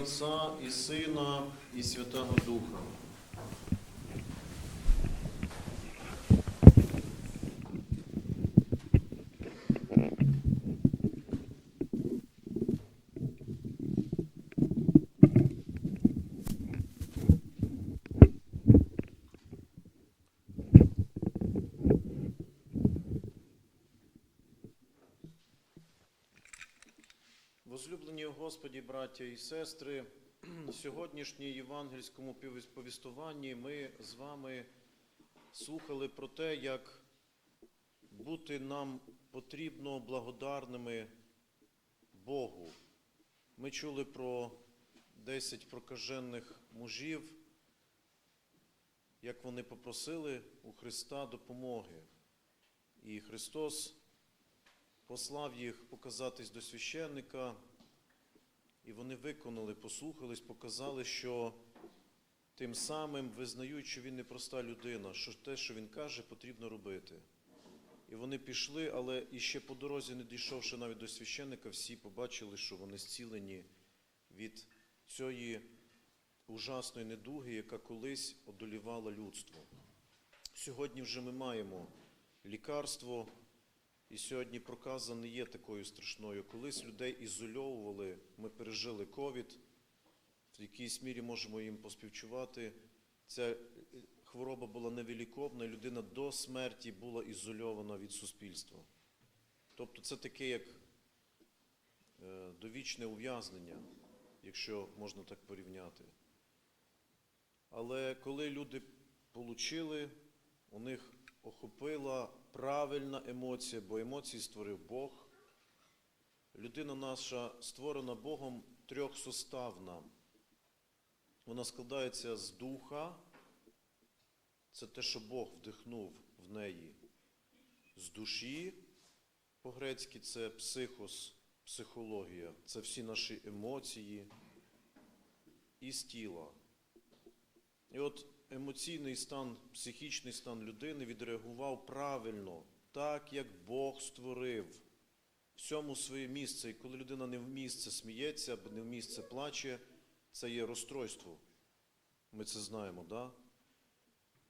Отця і Сина, і Святого Духа. Возлюблені у Господі, браття і сестри, в сьогоднішній євангельському повістуванні ми з вами слухали про те, як бути нам потрібно благодарними Богу. Ми чули про 10 прокажених мужів, як вони попросили у Христа допомоги. І Христос послав їх показатись до священника, і вони виконали, послухались, показали, що тим самим визнають, що він не проста людина, що те, що він каже, потрібно робити. І вони пішли, але іще по дорозі, не дійшовши навіть до священника, всі побачили, що вони зцілені від цієї ужасної недуги, яка колись одолівала людство. Сьогодні вже ми маємо лікарство. І сьогодні проказа не є такою страшною. Колись людей ізольовували, ми пережили ковід, в якійсь мірі можемо їм поспівчувати. Ця хвороба була невиліковна, і людина до смерті була ізольована від суспільства. Тобто це таке як е, довічне ув'язнення, якщо можна так порівняти. Але коли люди отримали, у них охопила правильна емоція, бо емоції створив Бог. Людина наша створена Богом трьохсоставна. Вона складається з духа, це те, що Бог вдихнув в неї, з душі, по-грецьки це психос, психологія, це всі наші емоції, і з тіла. І от емоційний стан, психічний стан людини відреагував правильно, так як Бог створив всьому своє місце. І коли людина не в місце сміється або не в місце плаче, це є розстройство. Ми це знаємо, да?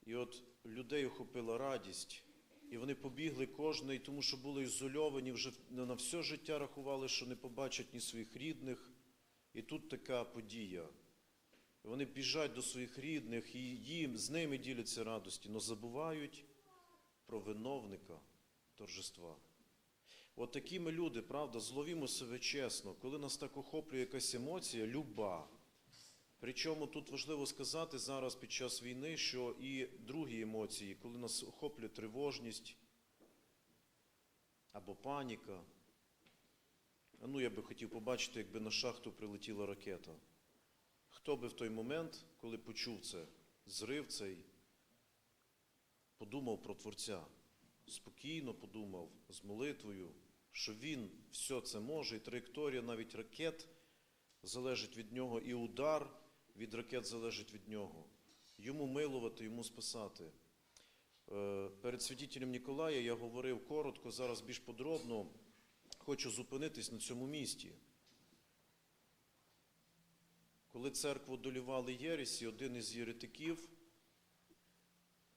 І от людей охопила радість, і вони побігли кожний, тому що були ізольовані, вже на все життя рахували, що не побачать ні своїх рідних. І тут така подія. Вони біжать до своїх рідних і їм з ними діляться радості, але забувають про виновника торжества. От такі ми люди, правда, зловімо себе чесно, коли нас так охоплює якась емоція, люба. Причому тут важливо сказати зараз під час війни, що і другі емоції, коли нас охоплює тривожність або паніка. Ну, я би хотів побачити, якби на шахту прилетіла ракета. Хто би в той момент, коли почув це, зрив цей, подумав про Творця, спокійно подумав з молитвою, що він все це може, і траєкторія навіть ракет залежить від нього, і удар від ракет залежить від нього. Йому милувати, йому спасати. Е, Перед святителем Ніколая я говорив коротко, зараз більш подробно. Хочу зупинитись на цьому місті. Коли церкву долювали Єресі, один із єретиків,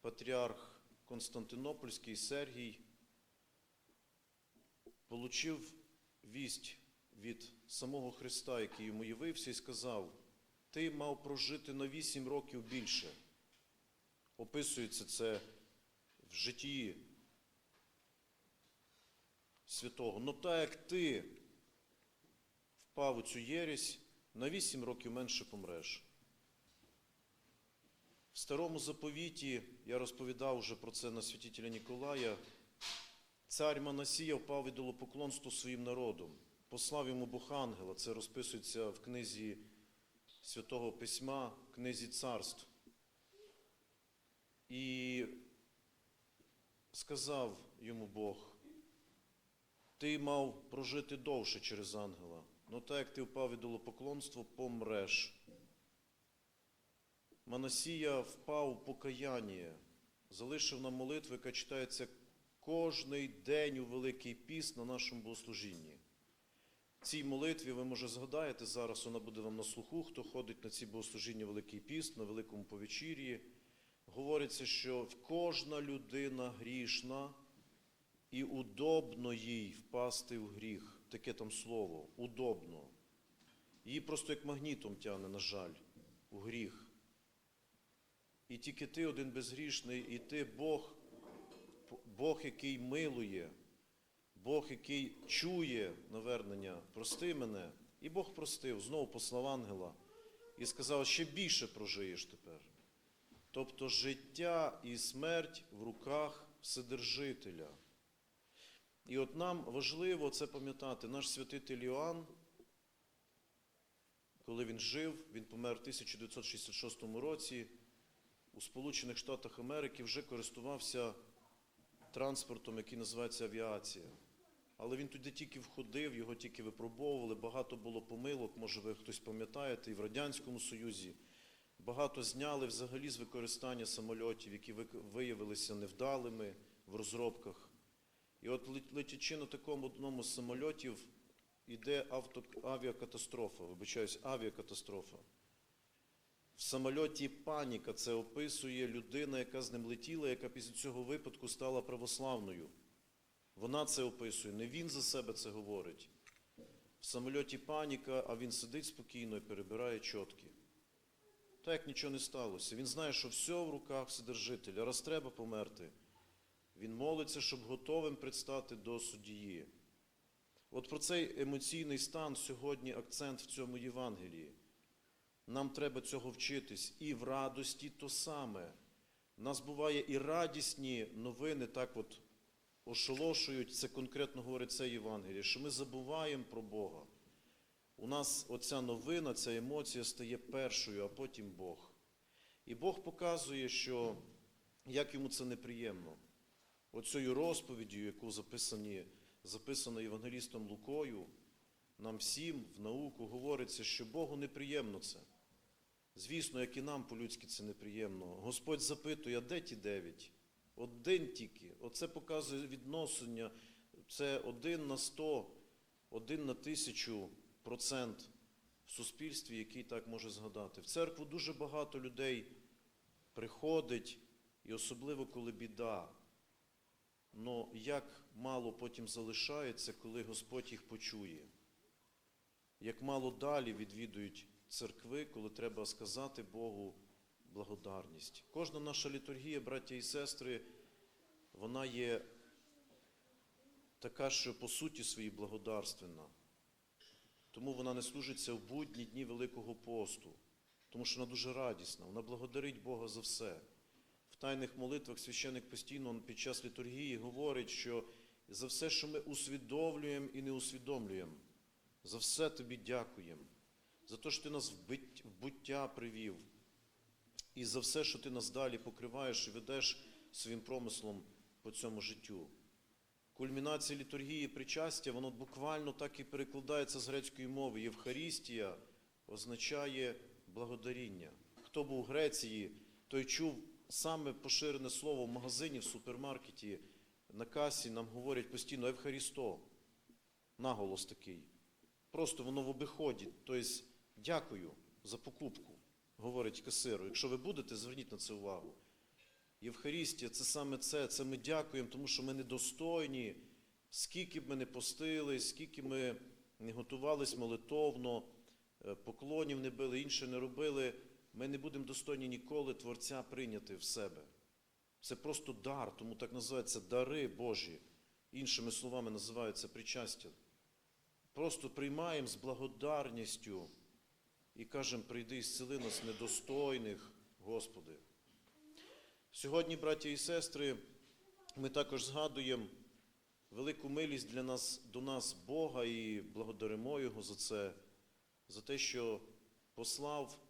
патріарх Константинопольський Сергій, получив вість від самого Христа, який йому явився, і сказав: Ти мав прожити на вісім років більше. Описується це в житті святого. Ну так як ти впав у цю єресь, на вісім років менше помреш. В старому заповіті, я розповідав вже про це на святителя Ніколая, цар Манасія впав ідолопоклонству своїм народом, послав йому Бог ангела, це розписується в книзі Святого Письма, в книзі царств. І сказав йому Бог, ти мав прожити довше через ангела. Ну так як ти впав від ідолопоклонства, помреш. Манасія впав у покаяння, залишив нам молитву, яка читається кожний день у Великий піст на нашому богослужінні. цій молитві ви може згадаєте зараз, вона буде вам на слуху, хто ходить на ці богослужіння Великий Піст, на Великому повечір'ї. Говориться, що кожна людина грішна і удобно їй впасти в гріх. Таке там слово удобно. Її просто як магнітом тягне, на жаль, у гріх. І тільки ти один безгрішний, і ти Бог, Бог, який милує, Бог, який чує навернення, прости мене. І Бог простив, знову послав ангела і сказав, ще більше прожиєш тепер. Тобто життя і смерть в руках Вседержителя. І от нам важливо це пам'ятати. Наш святитель Іоанн, коли він жив, він помер в 1966 році, у Сполучених Штатах Америки вже користувався транспортом, який називається авіація. Але він туди тільки входив, його тільки випробовували, багато було помилок, може ви хтось пам'ятаєте, і в Радянському Союзі. Багато зняли взагалі з використання самольотів, які виявилися невдалими в розробках. І от летячи на такому одному з самольотів, іде авто, авіакатастрофа, вибачаюсь, авіакатастрофа. В самольоті паніка це описує людина, яка з ним летіла, яка після цього випадку стала православною. Вона це описує, не він за себе це говорить. В самольоті паніка, а він сидить спокійно і перебирає чотки. Так як нічого не сталося. Він знає, що все в руках Вседержителя, раз треба померти. Він молиться, щоб готовим предстати до суддії. От про цей емоційний стан сьогодні акцент в цьому Євангелії. Нам треба цього вчитись. І в радості то саме. Нас буває і радісні новини, так от ошолошують, це конкретно говорить це Євангеліє, що ми забуваємо про Бога. У нас оця новина, ця емоція стає першою, а потім Бог. І Бог показує, що як йому це неприємно. Оцею розповіддю, яку записані, записано Євангелістом Лукою, нам всім в науку говориться, що Богу неприємно це. Звісно, як і нам по-людськи це неприємно. Господь запитує, а де ті дев'ять? Один тільки. Оце показує відношення. Це один на сто, один на тисячу процент в суспільстві, який так може згадати. В церкву дуже багато людей приходить, і особливо коли біда. Но як мало потім залишається, коли Господь їх почує. Як мало далі відвідують церкви, коли треба сказати Богу благодарність. Кожна наша літургія, браття і сестри, вона є така, що по суті своїй благодарственна. Тому вона не служиться в будні дні Великого посту, тому що вона дуже радісна, вона благодарить Бога за все. Тайних молитвах священик постійно під час літургії говорить, що за все, що ми усвідомлюємо і не усвідомлюємо, за все тобі дякуємо, за те, що ти нас в буття привів, і за все, що ти нас далі покриваєш і ведеш своїм промислом по цьому життю. Кульмінація літургії причастя, воно буквально так і перекладається з грецької мови. Євхарістія означає благодаріння. Хто був в Греції, той чув саме поширене слово в магазині, в супермаркеті, на касі нам говорять постійно Евхарісто. Наголос такий. Просто воно в обиході. Тобто, дякую за покупку, говорить касиру. Якщо ви будете, зверніть на це увагу. Євхарістія це саме це. Це ми дякуємо, тому що ми недостойні, скільки б ми не постили, скільки ми не готувались молитовно, поклонів не били, інше не робили. Ми не будемо достойні ніколи Творця прийняти в себе. Це просто дар, тому так називається дари Божі. Іншими словами називаються причастя. Просто приймаємо з благодарністю і кажемо, прийди і зцели нас недостойних, Господи. Сьогодні, браті і сестри, ми також згадуємо велику милість для нас, до нас Бога і благодаримо Його за це, за те, що послав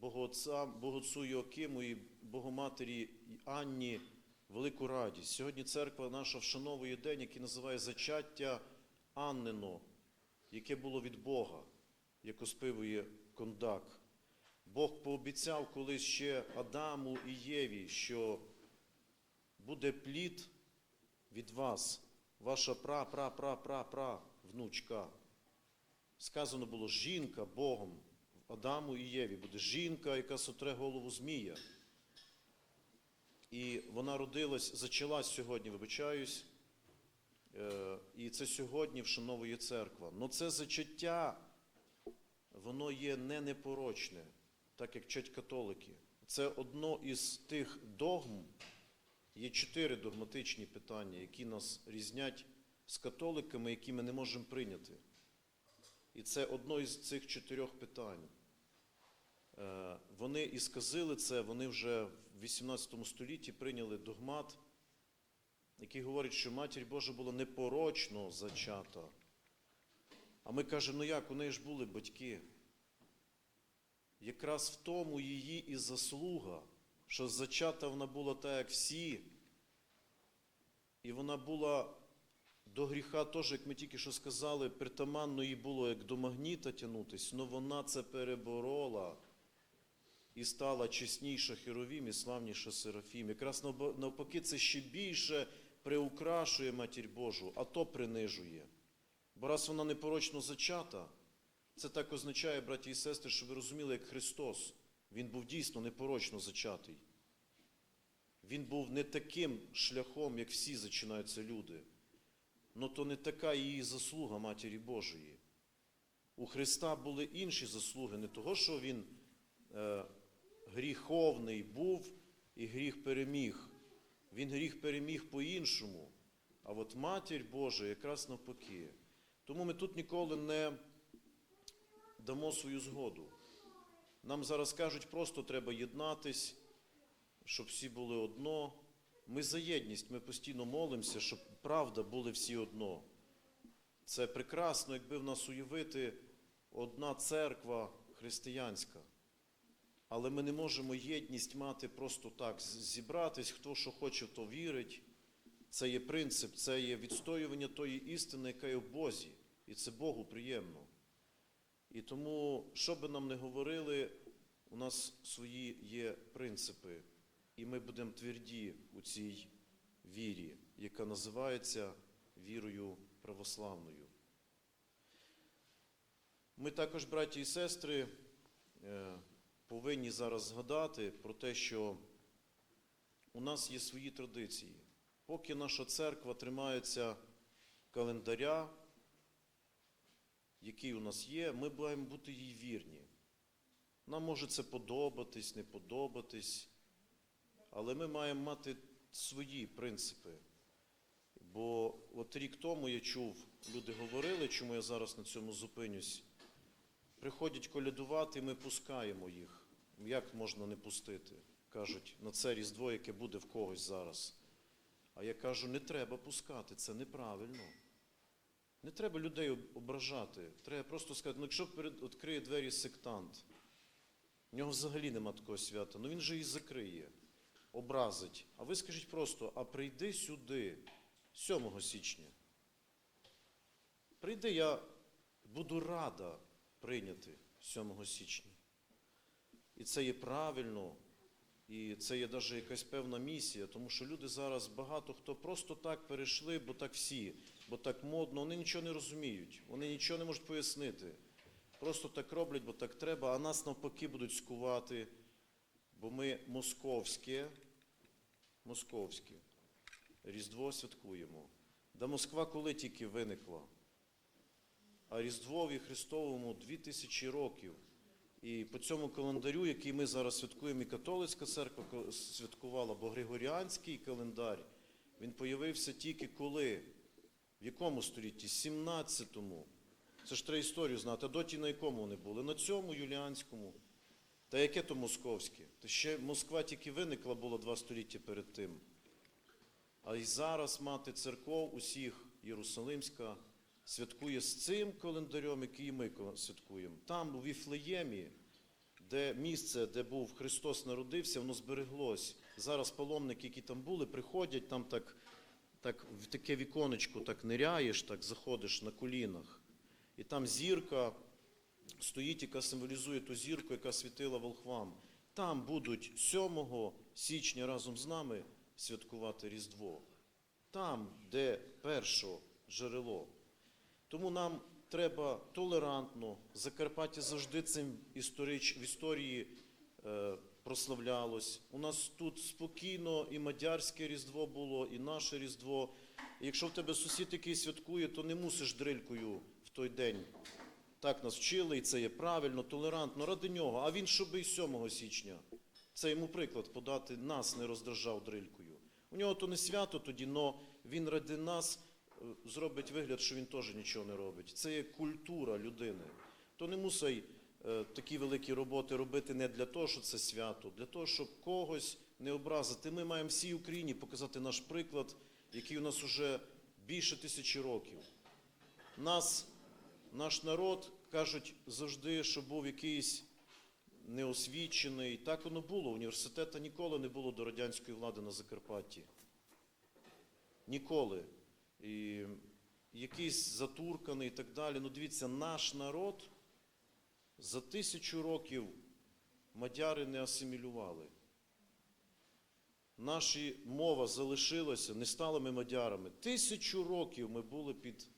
Богоотця, Богоцю Йоакиму і Богоматері Анні велику радість. Сьогодні церква наша вшановує день, який називає зачаття Аннино, яке було від Бога, як оспивує кондак. Бог пообіцяв колись ще Адаму і Єві, що буде плід від вас, ваша пра-пра-пра-пра-пра внучка. сказано було жінка Богом Адаму і Єві. Буде жінка, яка сотре голову Змія. І вона родилась, зачалась сьогодні, вибачаюсь. Е, І це сьогодні вшановує церква. Но це зачаття, воно є не непорочне, так як вчать католики. Це одно із тих догм, є чотири догматичні питання, які нас різнять з католиками, які ми не можемо прийняти. І це одно із цих чотирьох питань. Е, Вони і сказали це, вони вже в 18 столітті прийняли догмат, який говорить, що Матір Божа була непорочно зачата. А ми кажемо, ну як, у неї ж були батьки. Якраз в тому її і заслуга, що зачата вона була так, як всі, і вона була до гріха теж, як ми тільки що сказали, притаманно їй було як до магніта тягнутись, але вона це переборола і стала чесніша Херовім і славніша Серафім. Якраз навпаки, це ще більше приукрашує Матір Божу, а то принижує. Бо раз вона непорочно зачата, це так означає, браті і сестри, що ви розуміли, як Христос. Він був дійсно непорочно зачатий. Він був не таким шляхом, як всі зачинаються люди. Но то не така її заслуга Матері Божої. У Христа були інші заслуги, не того, що Він е, гріховний був і гріх переміг. Він гріх переміг по-іншому. А от Матір Божа якраз навпаки. Тому ми тут ніколи не дамо свою згоду. Нам зараз кажуть, просто треба єднатись, щоб всі були одно. Ми за єдність, ми постійно молимося, щоб правда були всі одно. Це прекрасно, якби в нас уявити одна церква християнська. Але ми не можемо єдність мати просто так, зібратись, хто що хоче, то вірить. Це є принцип, це є відстоювання тої істини, яка є в Бозі. І це Богу приємно. І тому, що би нам не говорили, у нас свої є принципи, і ми будемо тверді у цій вірі, яка називається вірою православною. Ми також, браті і сестри, е, повинні зараз згадати про те, що у нас є свої традиції. Поки наша церква тримається календаря, який у нас є, ми маємо бути їй вірні. Нам може це подобатись, не подобатись, але ми маємо мати свої принципи. Бо от рік тому я чув, люди говорили, чому я зараз на цьому зупинюсь. Приходять колядувати, ми пускаємо їх. Як можна не пустити? Кажуть, на це різдво, яке буде в когось зараз. А я кажу, не треба пускати, це неправильно. Не треба людей ображати. Треба просто сказати, ну якщо відкриє двері сектант, в нього взагалі нема такого свята, ну він же і закриє, образить. А ви скажіть просто, а прийди сюди 7 січня. Прийди, я буду рада прийняти 7 січня. І це є правильно, і це є навіть якась певна місія, тому що люди зараз багато хто просто так перейшли, бо так всі, бо так модно, вони нічого не розуміють, вони нічого не можуть пояснити. Просто так роблять, бо так треба, а нас навпаки будуть скувати, бо ми московське, московське, Різдво святкуємо. Да Москва коли тільки виникла, Різдвові Христовому 2000 років. І по цьому календарю, який ми зараз святкуємо, і католицька церква святкувала, бо Григоріанський календар, він появився тільки коли? В якому столітті? 17-му. Це ж треба історію знати. А доті на якому вони були? На цьому юліанському. Та яке то московське? Та ще Москва тільки виникла була два століття перед тим. А й зараз мати церков усіх Єрусалимська святкує з цим календарем, який ми святкуємо. Там, у Віфлеємі, де місце, де був Христос народився, воно збереглось. Зараз паломники, які там були, приходять, там так, так в таке віконечко так ниряєш, так заходиш на колінах. І там зірка стоїть, яка символізує ту зірку, яка світила волхвам. Там будуть 7 січня разом з нами святкувати Різдво. Там, де перше джерело. Тому нам треба толерантно. Закарпаття завжди цим історич, в історії е, прославлялось. У нас тут спокійно і мадярське Різдво було, і наше Різдво. Якщо в тебе сусід який святкує, то не мусиш дрилькою в той день. Так нас вчили, і це є правильно, толерантно, ради нього. А він щоб і 7 січня. Це йому приклад подати, нас не роздражав дрилькою. У нього то не свято тоді, але він ради нас зробить вигляд, що він теж нічого не робить. Це є культура людини. То не мусить е, такі великі роботи робити не для того, що це свято, для того, щоб когось не образити. Ми маємо всій Україні показати наш приклад, який у нас вже більше тисячі років. Нас, наш народ, кажуть завжди, що був якийсь неосвічений. Так воно було. Університету ніколи не було до радянської влади на Закарпатті. Ніколи. І якийсь затурканий і так далі. Ну дивіться, наш народ за тисячу років мадяри не асимілювали. Наша мова залишилася, не стали ми мадярами. Тисячу років ми були під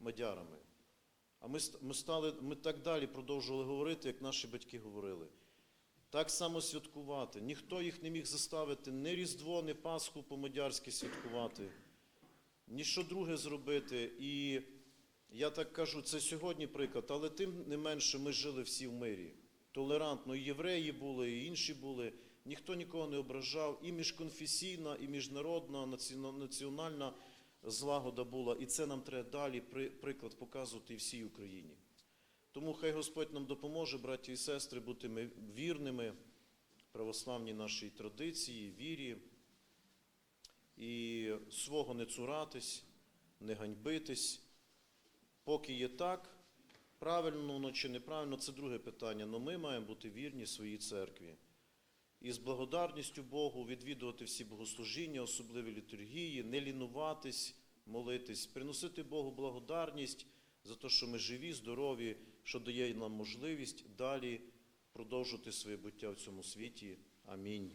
мадярами. А ми, ми, стали, ми так далі продовжували говорити, як наші батьки говорили. Так само святкувати. Ніхто їх не міг заставити ні Різдво, ні Пасху по-мадярськи святкувати, ні що друге зробити. І я так кажу, це сьогодні приклад, але тим не менше ми жили всі в мирі. Толерантно, і євреї були, і інші були. Ніхто нікого не ображав. І міжконфесійна, і міжнародна, національна злагода була. І це нам треба далі при- приклад показувати і всій Україні. Тому хай Господь нам допоможе, браті і сестри, бути ми вірними православній нашій традиції, вірі, і свого не цуратись, не ганьбитись. Поки є так, правильно воно чи неправильно, це друге питання. але ми маємо бути вірні своїй церкві. І з благодарністю Богу відвідувати всі богослужіння, особливі літургії, не лінуватись, молитись, приносити Богу благодарність за те, що ми живі, здорові, що дає нам можливість далі продовжувати своє буття в цьому світі. Амінь.